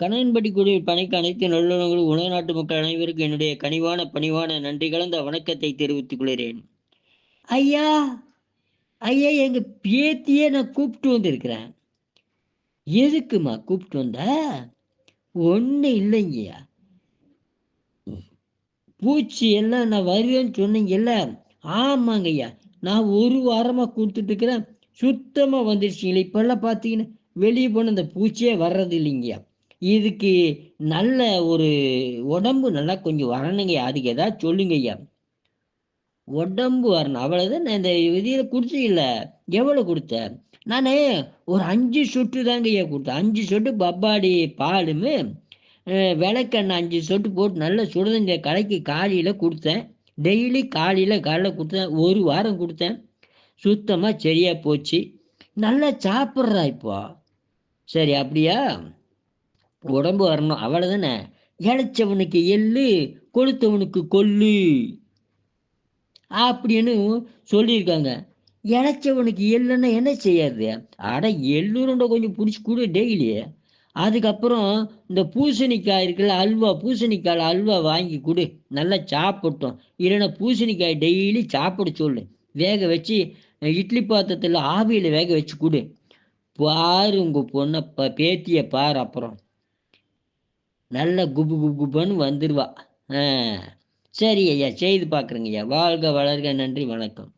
கணவன்படி கூடிய பணிக்கு அனைத்து நல்லுறவுகளும் உலக நாட்டு மக்கள் அனைவருக்கும் என்னுடைய கனிவான பணிவான நன்றி கலந்த வணக்கத்தை தெரிவித்துக் கொள்கிறேன். ஐயா ஐயா எங்க பேத்தியே நான் கூப்பிட்டு வந்திருக்கிறேன். எதுக்குமா கூப்பிட்டு வந்த? ஒன்று இல்லைங்கய்யா. பூச்சி எல்லாம் நான் வருவேன்னு சொன்னீங்கல்ல? ஆமாங்க ஐயா நான் ஒரு வாரமாக கொடுத்துட்டு இருக்கிறேன். சுத்தமாக வந்துருச்சிங்களே. இப்பெல்லாம் பார்த்தீங்கன்னா வெளியே போன அந்த பூச்சியே வர்றது இல்லைங்கய்யா. இதுக்கு நல்ல ஒரு உடம்பு நல்லா கொஞ்சம் வரணுங்க அதுக்கு ஏதாவது சொல்லுங்க ஐயா. உடம்பு வரணும். அவ்வளோதான் நான் இந்த இதில் கொடுத்தீங்கல்ல எவ்வளோ கொடுத்தேன்? நான் ஒரு அஞ்சு சொட்டு தாங்க ஐயா கொடுத்தேன். அஞ்சு சொட்டு பப்பாடி பாலுமே விளக்கெண்ணெய் அஞ்சு சொட்டு போட்டு நல்லா சுடுதஞ்ச கலக்கி காலையில் கொடுத்தேன். டெய்லி காலையில் காலைல கொடுத்தேன். ஒரு வாரம் கொடுத்தேன். சுத்தமாக சரியாக போச்சு. நல்லா சாப்பிட்றா இப்போ. சரி அப்படியா? உடம்பு வரணும். அவ்வளவுதானே? இழைச்சவனுக்கு எள்ளு கொளுத்தவனுக்கு கொல்லு அப்படின்னு சொல்லியிருக்காங்க. இழைச்சவனுக்கு எள்ளுன்னா என்ன செய்யாது? அட எள்ளுருண்டை கொஞ்சம் பிடிச்சி கொடு டெய்லி. அதுக்கப்புறம் இந்த பூசணிக்காய் இருக்குல்ல அல்வா பூசணிக்காயில் அல்வா வாங்கி கொடு. நல்லா சாப்பிட்டோம். இல்லைன்னா பூசணிக்காய் டெய்லி சாப்பிட சொல்லு. வேக வச்சு இட்லி பாத்திரத்தில் ஆவியில் வேக வச்சு கொடு. பாரு உங்கள் பொண்ணை ப பேத்தியை பாரு அப்புறம். நல்ல குபு குபு குபுன்னு வந்துடுவா ஆ. சரி ஐயா செய்து பார்க்குறேங்க ஐயா. வாழ்க வளர்க. நன்றி வணக்கம்.